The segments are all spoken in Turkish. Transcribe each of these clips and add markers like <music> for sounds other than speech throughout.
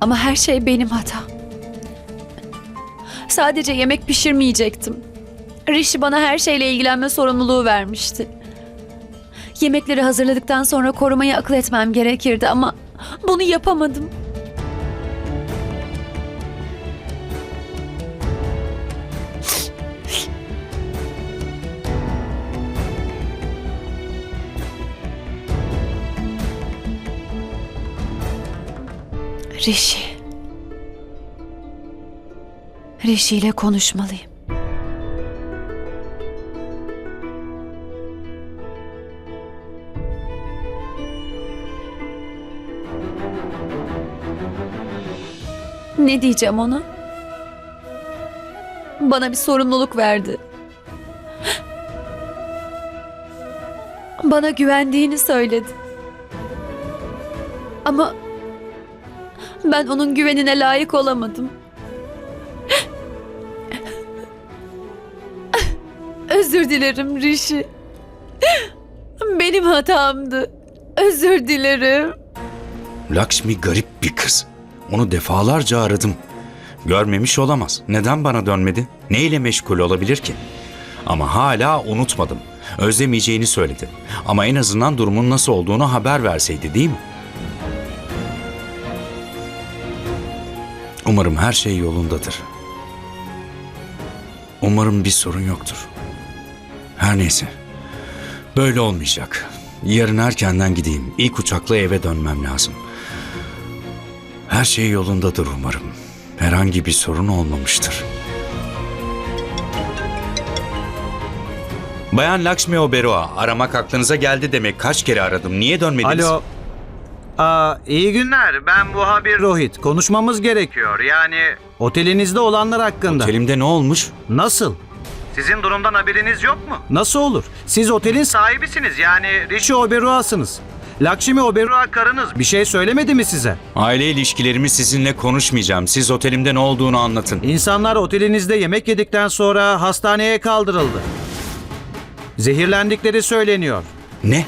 Ama her şey benim hatam. Sadece yemek pişirmeyecektim. Rishi bana her şeyle ilgilenme sorumluluğu vermişti. Yemekleri hazırladıktan sonra korumayı akıl etmem gerekirdi ama bunu yapamadım. Rishi. Rishi ile konuşmalıyım. Ne diyeceğim ona? Bana bir sorumluluk verdi. Bana güvendiğini söyledi. Ama ben onun güvenine layık olamadım. Özür dilerim Rishi. Benim hatamdı. Özür dilerim. Lakshmi garip bir kız. Onu defalarca aradım. Görmemiş olamaz. Neden bana dönmedi? Ne ile meşgul olabilir ki? Ama hala unutmadım. Özlemeyeceğini söyledi. Ama en azından durumun nasıl olduğunu haber verseydi değil mi? Umarım her şey yolundadır. Umarım bir sorun yoktur. Her neyse. Böyle olmayacak. Yarın erkenden gideyim. İlk uçakla eve dönmem lazım. Her şey yolundadır umarım. Herhangi bir sorun olmamıştır. Bayan Lakshmi Oberoi, aramak aklınıza geldi demek. Kaç kere aradım. Niye dönmediniz? Alo. Aa, iyi günler. Ben bu habir Rohit. Konuşmamız gerekiyor. Yani otelinizde olanlar hakkında. Otelimde ne olmuş? Nasıl? Sizin durumdan haberiniz yok mu? Nasıl olur? Siz otelin sahibisiniz. Yani Rishi Oberoi'sınız. Lakshmi Oberoi karınız. Bir şey söylemedi mi size? Aile ilişkilerimi sizinle konuşmayacağım. Siz otelimde ne olduğunu anlatın. İnsanlar otelinizde yemek yedikten sonra hastaneye kaldırıldı. Zehirlendikleri söyleniyor. Ne?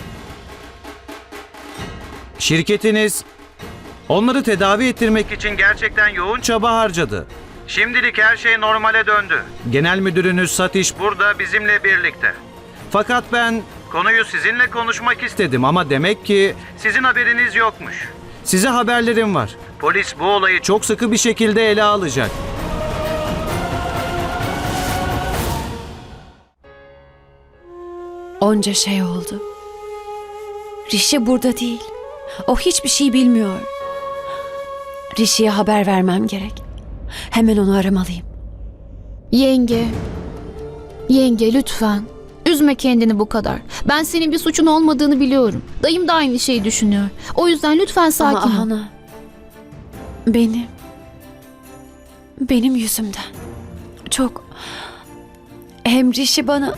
Şirketiniz onları tedavi ettirmek için gerçekten yoğun çaba harcadı. Şimdilik her şey normale döndü. Genel müdürünüz Satiş burada bizimle birlikte. Fakat ben konuyu sizinle konuşmak istedim ama demek ki sizin haberiniz yokmuş. Size haberlerim var. Polis bu olayı çok sıkı bir şekilde ele alacak. Onca şey oldu. Rishi burada değil. O hiçbir şey bilmiyor. Rishi'ye haber vermem gerek. Hemen onu aramalıyım. Yenge. Yenge lütfen. Üzme kendini bu kadar. Ben senin bir suçun olmadığını biliyorum. Dayım da aynı şeyi düşünüyor. O yüzden lütfen sakin Ama ol. Ahana, benim, benim yüzümden. Çok, hem Rishi bana,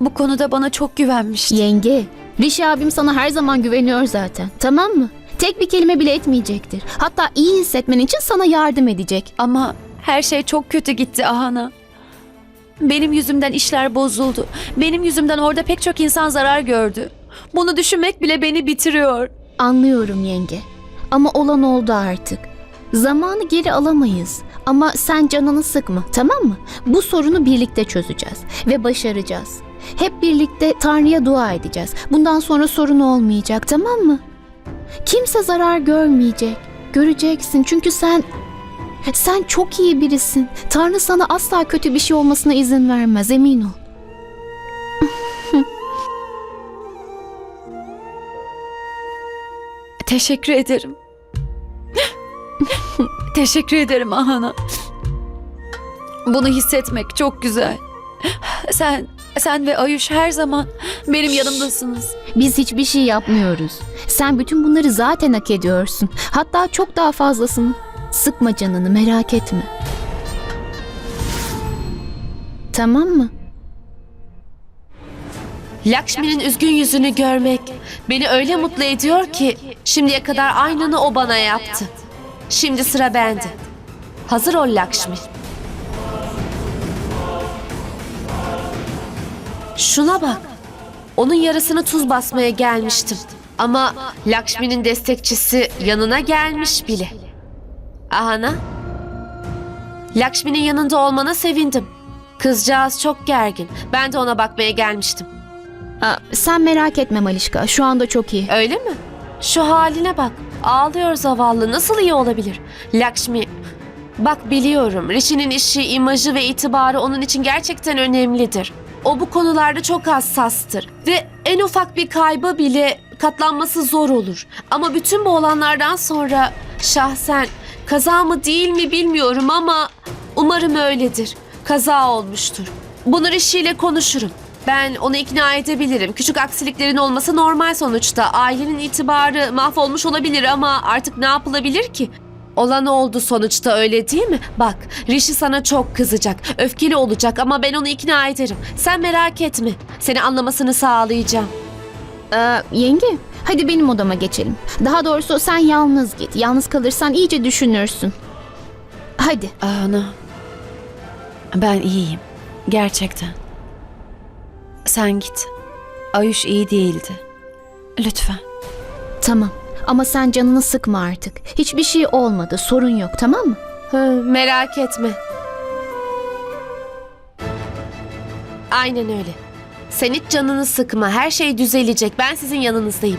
bu konuda bana çok güvenmişti. Yenge. Rişi abim sana her zaman güveniyor zaten. Tamam mı? Tek bir kelime bile etmeyecektir. Hatta iyi hissetmen için sana yardım edecek. Ama her şey çok kötü gitti Ahana. Benim yüzümden işler bozuldu. Benim yüzümden orada pek çok insan zarar gördü. Bunu düşünmek bile beni bitiriyor. Anlıyorum yenge. Ama olan oldu artık. Zamanı geri alamayız. Ama sen canını sıkma, tamam mı? Bu sorunu birlikte çözeceğiz ve başaracağız. Hep birlikte Tanrı'ya dua edeceğiz. Bundan sonra sorun olmayacak, tamam mı? Kimse zarar görmeyecek. Göreceksin çünkü sen sen çok iyi birisin. Tanrı sana asla kötü bir şey olmasına izin vermez, emin ol. <laughs> Teşekkür ederim. <laughs> Teşekkür ederim Ahana. Bunu hissetmek çok güzel. Sen, sen ve Ayuş her zaman benim yanımdasınız. Biz hiçbir şey yapmıyoruz. Sen bütün bunları zaten hak ediyorsun. Hatta çok daha fazlasını. Sıkma canını merak etme. Tamam mı? Lakshmi'nin üzgün yüzünü görmek beni öyle mutlu ediyor ki şimdiye kadar aynını o bana yaptı. Şimdi sıra bende. Hazır ol Lakshmi. Şuna bak. Onun yarısını tuz basmaya gelmiştim. Ama Lakshmi'nin destekçisi yanına gelmiş bile. Ahana. Lakshmi'nin yanında olmana sevindim. Kızcağız çok gergin. Ben de ona bakmaya gelmiştim. Aa, sen merak etme Malişka. Şu anda çok iyi. Öyle mi? Şu haline bak. Ağlıyor zavallı. Nasıl iyi olabilir? Lakshmi, bak biliyorum. Rishi'nin işi, imajı ve itibarı onun için gerçekten önemlidir. O bu konularda çok hassastır. Ve en ufak bir kayba bile katlanması zor olur. Ama bütün bu olanlardan sonra şahsen kaza mı değil mi bilmiyorum ama umarım öyledir. Kaza olmuştur. Bunu Rishi ile konuşurum. Ben onu ikna edebilirim. Küçük aksiliklerin olması normal sonuçta. Ailenin itibarı mahvolmuş olabilir ama artık ne yapılabilir ki? Olan oldu sonuçta öyle değil mi? Bak Rishi sana çok kızacak, öfkeli olacak ama ben onu ikna ederim. Sen merak etme. Seni anlamasını sağlayacağım. Ee, yenge, hadi benim odama geçelim. Daha doğrusu sen yalnız git. Yalnız kalırsan iyice düşünürsün. Hadi. Ana. Ben iyiyim. Gerçekten. Sen git. Ayuş iyi değildi. Lütfen. Tamam. Ama sen canını sıkma artık. Hiçbir şey olmadı. Sorun yok, tamam mı? Hı, merak etme. Aynen öyle. Sen hiç canını sıkma. Her şey düzelecek. Ben sizin yanınızdayım.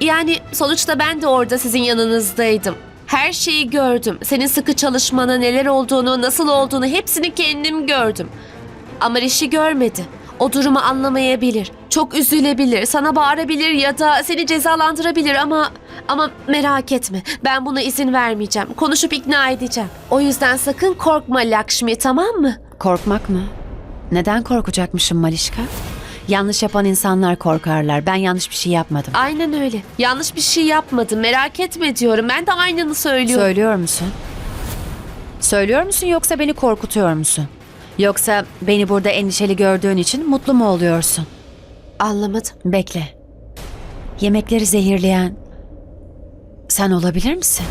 Yani sonuçta ben de orada sizin yanınızdaydım. Her şeyi gördüm. Senin sıkı çalışmana neler olduğunu, nasıl olduğunu hepsini kendim gördüm. Ama Rishi görmedi. O durumu anlamayabilir. Çok üzülebilir, sana bağırabilir ya da seni cezalandırabilir ama ama merak etme. Ben buna izin vermeyeceğim. Konuşup ikna edeceğim. O yüzden sakın korkma Lakshmi, tamam mı? Korkmak mı? Neden korkacakmışım Malişka? Yanlış yapan insanlar korkarlar. Ben yanlış bir şey yapmadım. Aynen öyle. Yanlış bir şey yapmadım. Merak etme diyorum. Ben de aynını söylüyorum. Söylüyor musun? Söylüyor musun yoksa beni korkutuyor musun? Yoksa beni burada endişeli gördüğün için mutlu mu oluyorsun? Anlamadım. Bekle. Yemekleri zehirleyen sen olabilir misin?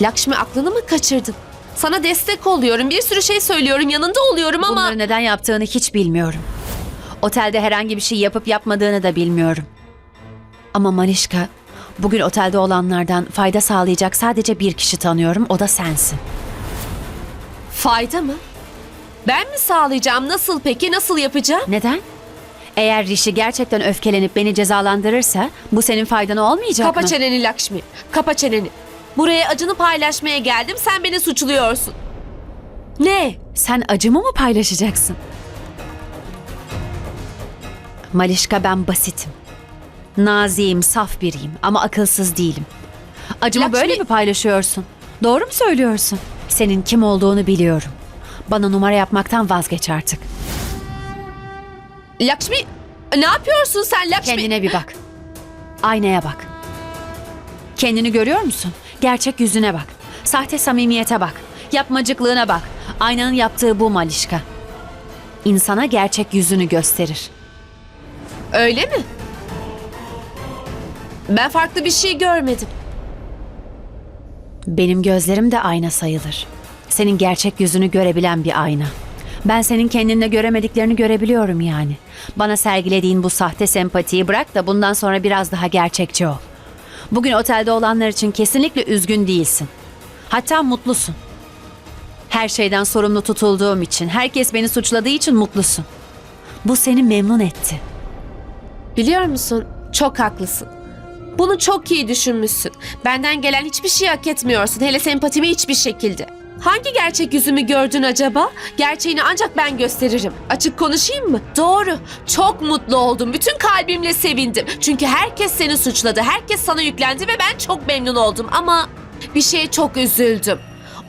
Lakshmi aklını mı kaçırdın? Sana destek oluyorum. Bir sürü şey söylüyorum. Yanında oluyorum ama... Bunları neden yaptığını hiç bilmiyorum. Otelde herhangi bir şey yapıp yapmadığını da bilmiyorum. Ama Malişka, bugün otelde olanlardan fayda sağlayacak sadece bir kişi tanıyorum, o da sensin. Fayda mı? Ben mi sağlayacağım? Nasıl peki? Nasıl yapacağım? Neden? Eğer Rishi gerçekten öfkelenip beni cezalandırırsa bu senin faydana olmayacak Kapa mı? çeneni Lakshmi. Kapa çeneni. Buraya acını paylaşmaya geldim. Sen beni suçluyorsun. Ne? Sen acımı mı paylaşacaksın? Malişka ben basitim. Naziyim, saf biriyim ama akılsız değilim. Acımı Lakshmi- böyle mi paylaşıyorsun? Doğru mu söylüyorsun? Senin kim olduğunu biliyorum. Bana numara yapmaktan vazgeç artık. Lakshmi ne yapıyorsun sen Lakshmi? Kendine bir bak. Aynaya bak. Kendini görüyor musun? Gerçek yüzüne bak. Sahte samimiyete bak. Yapmacıklığına bak. Aynanın yaptığı bu Malişka. İnsana gerçek yüzünü gösterir. Öyle mi? Ben farklı bir şey görmedim. Benim gözlerim de ayna sayılır. Senin gerçek yüzünü görebilen bir ayna. Ben senin kendinde göremediklerini görebiliyorum yani. Bana sergilediğin bu sahte sempatiyi bırak da bundan sonra biraz daha gerçekçi ol. Bugün otelde olanlar için kesinlikle üzgün değilsin. Hatta mutlusun. Her şeyden sorumlu tutulduğum için, herkes beni suçladığı için mutlusun. Bu seni memnun etti. Biliyor musun? Çok haklısın. Bunu çok iyi düşünmüşsün. Benden gelen hiçbir şey hak etmiyorsun. Hele sempatimi hiçbir şekilde. Hangi gerçek yüzümü gördün acaba? Gerçeğini ancak ben gösteririm. Açık konuşayım mı? Doğru. Çok mutlu oldum. Bütün kalbimle sevindim. Çünkü herkes seni suçladı. Herkes sana yüklendi ve ben çok memnun oldum. Ama bir şeye çok üzüldüm.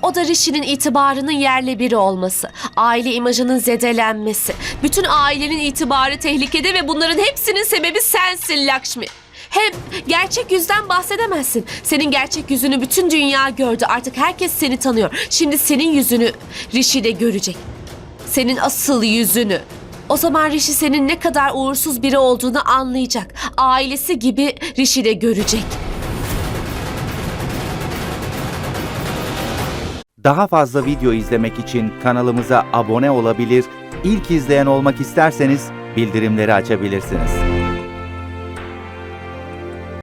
O da Rishi'nin itibarının yerle biri olması, aile imajının zedelenmesi. Bütün ailenin itibarı tehlikede ve bunların hepsinin sebebi sensin Lakshmi. Hem gerçek yüzden bahsedemezsin. Senin gerçek yüzünü bütün dünya gördü. Artık herkes seni tanıyor. Şimdi senin yüzünü Rishi de görecek. Senin asıl yüzünü. O zaman Rishi senin ne kadar uğursuz biri olduğunu anlayacak. Ailesi gibi Rishi de görecek. Daha fazla video izlemek için kanalımıza abone olabilir, ilk izleyen olmak isterseniz bildirimleri açabilirsiniz.